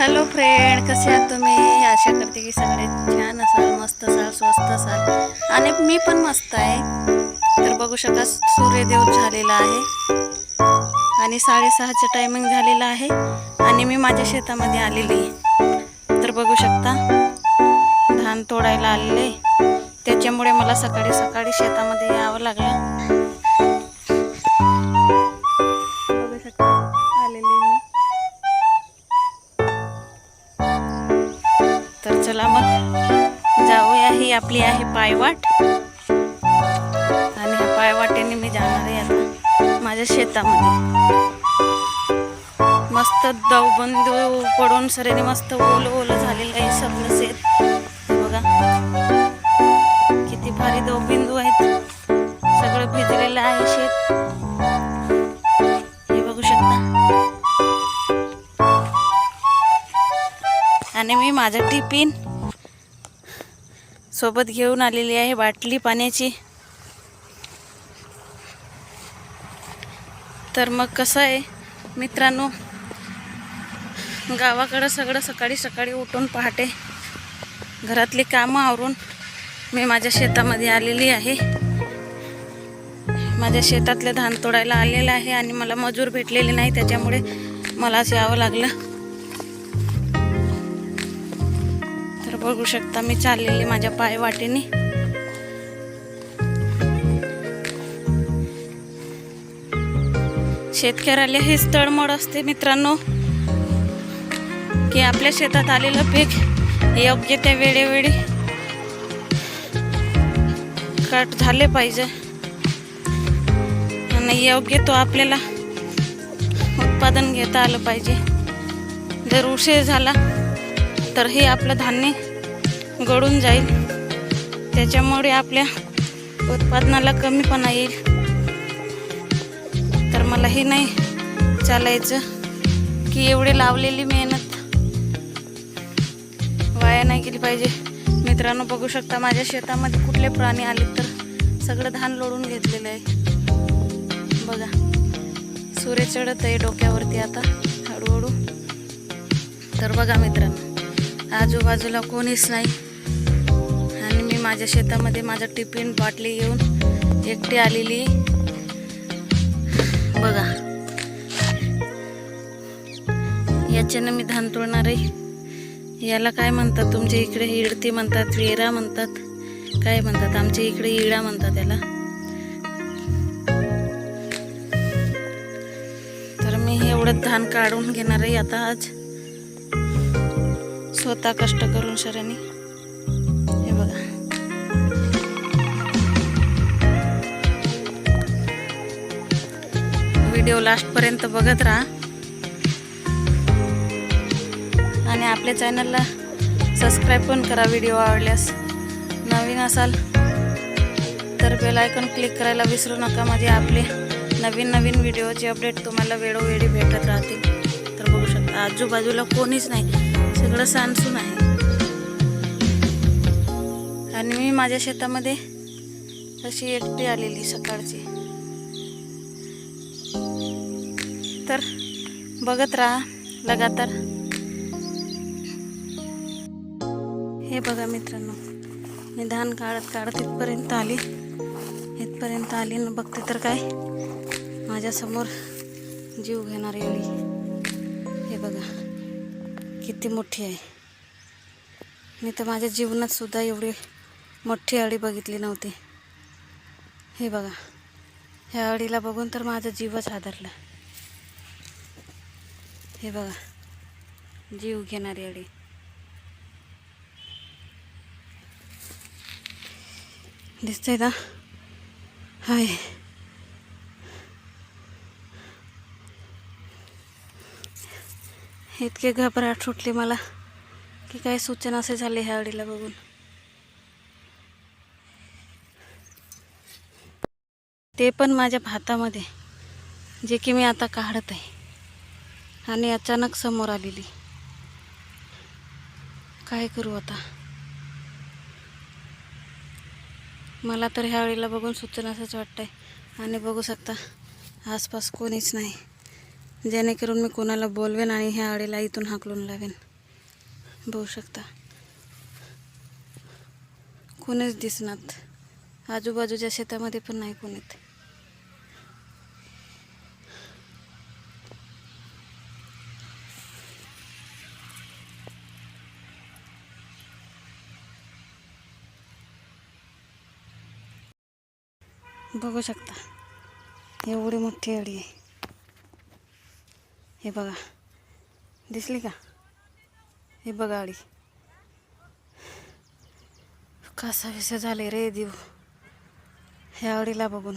Hello friend कसे आहात तुम्ही? आशा करते की सगळे छान असाल मस्त असाल स्वस्त असाल. आणि मी पण मस्त आहे. तर बघू शकता सूर्यदेव झालेला आहे. आणि साडेसहाचं टायमिंग झालेलं आहे. आणि मी माझ्या शेतामध्ये आलेली आहे. तर बघू शकता धान तोडायला आलेले त्याच्यामुळे मला सकाळी सकाळी शेतामध्ये यावं लागलं. चला मग जाऊया ही आपली आहे पायवाट. आणि ह्या पायवाटेने मी जाणार आहे आता माझ्या शेतामध्ये. मस्त दवबंधू पडून सरेने मस्त ओलं ओलं झालेलं आहे सगळं शेत. बघा. आणि मी माझं टिफिन सोबत घेऊन आलेली आहे बाटली पाण्याची. तर मग कसं आहे मित्रांनो? गावाकडं सगळं सकाळी सकाळी उठून पहाटे घरातली कामं आवरून मी माझ्या शेतामध्ये आलेली आहे. माझ्या शेतातले धान तोडायला आलेलं आहे आणि मला मजूर भेटलेले नाही त्याच्यामुळे मलाच यावं लागलं. बघू शकता मी चाललेली माझ्या पाय वाटेने. शेतकऱ्याला हेच तळमळ असते मित्रांनो की आपल्या शेतात आलेलं पीक योग्य त्या वेळेवेळी कट झाले पाहिजे. आणि योग्य तो आपल्याला उत्पादन घेता आलं पाहिजे. जर उशीर झाला तर हे आपलं धान्य गळून जाईल. त्याच्यामुळे आपल्या उत्पादनाला कमीपणा येईल. तर मला हे नाही चालायचं की एवढी लावलेली मेहनत. वाया नाही केली पाहिजे. मित्रांनो बघू शकता माझ्या शेतामध्ये कुठले प्राणी आले तर सगळं धान लोळून घेतलेलं आहे. बघा सूर्य चढत आहे डोक्यावरती आता हळूहळू. तर बघा मित्रांनो आजूबाजूला कोणीच नाही. माझ्या शेतामध्ये माझा टिफिन बाटली घेऊन एकटी आलेली. बघा. याच्यानं मी धान तोडणार आहे. याला काय म्हणतात तुमच्या इकडे? इडती म्हणतात वेरा म्हणतात. काय म्हणतात? आमच्या इकडे इडा म्हणतात याला. तर मी एवढं धान काढून घेणार आहे आता आज. स्वतः कष्ट करून शराने व्हिडिओ लास्टपर्यंत बघत राहा. आणि आपल्या चॅनलला सबस्क्राईब पण करा व्हिडिओ आवडल्यास. नवीन असाल तर बेल आयकॉन क्लिक करायला विसरू नका. म्हणजे आपले नवीन नवीन व्हिडिओचे अपडेट तुम्हाला वेळोवेळी भेटत राहतील. तर बघू शकता आजूबाजूला कोणीच नाही. सगळं सांसून आहे. आणि मी माझ्या शेतामध्ये अशी एकटी आलेली सकाळची. बघत राहा लगातार. हे बघा मित्रांनो मी धान काढत काढत इथपर्यंत आली. इथपर्यंत आली ना बघते तर काय? माझ्यासमोर जीव घेणारी एवढी हे बघा किती मोठी आहे. मी तर माझ्या जीवनात सुद्धा एवढी मोठी अळी बघितली नव्हती. हे बघा ह्या अळीला बघून तर माझा जीवच हादरला. हे बघा. जीव घेणारी अळी दिसतंय का? हाय. इतके घबराट सुटली मला की काय सूचना असे झाले ह्या अडीला बघून. ते पण माझ्या भातामध्ये जे की मी आता काढत आहे आणि अचानक समोर आलेली. काय करू आता? मला तर ह्या वेळेला बघून सूचना असंच वाटतंय. आणि बघू शकता आसपास कोणीच नाही. जेणेकरून मी कोणाला बोलवेन आणि ह्या वेळेला इथून हाकलून लावेन. बघू शकता. कोणीच दिसणार आजूबाजूच्या शेतामध्ये पण नाही कोणीत बघू शकता. एवढी मोठी अळी आहे. हे बघा. दिसली का? हे बघा अळी कसा विषय झाले रे देव. ह्या अळीला बघून.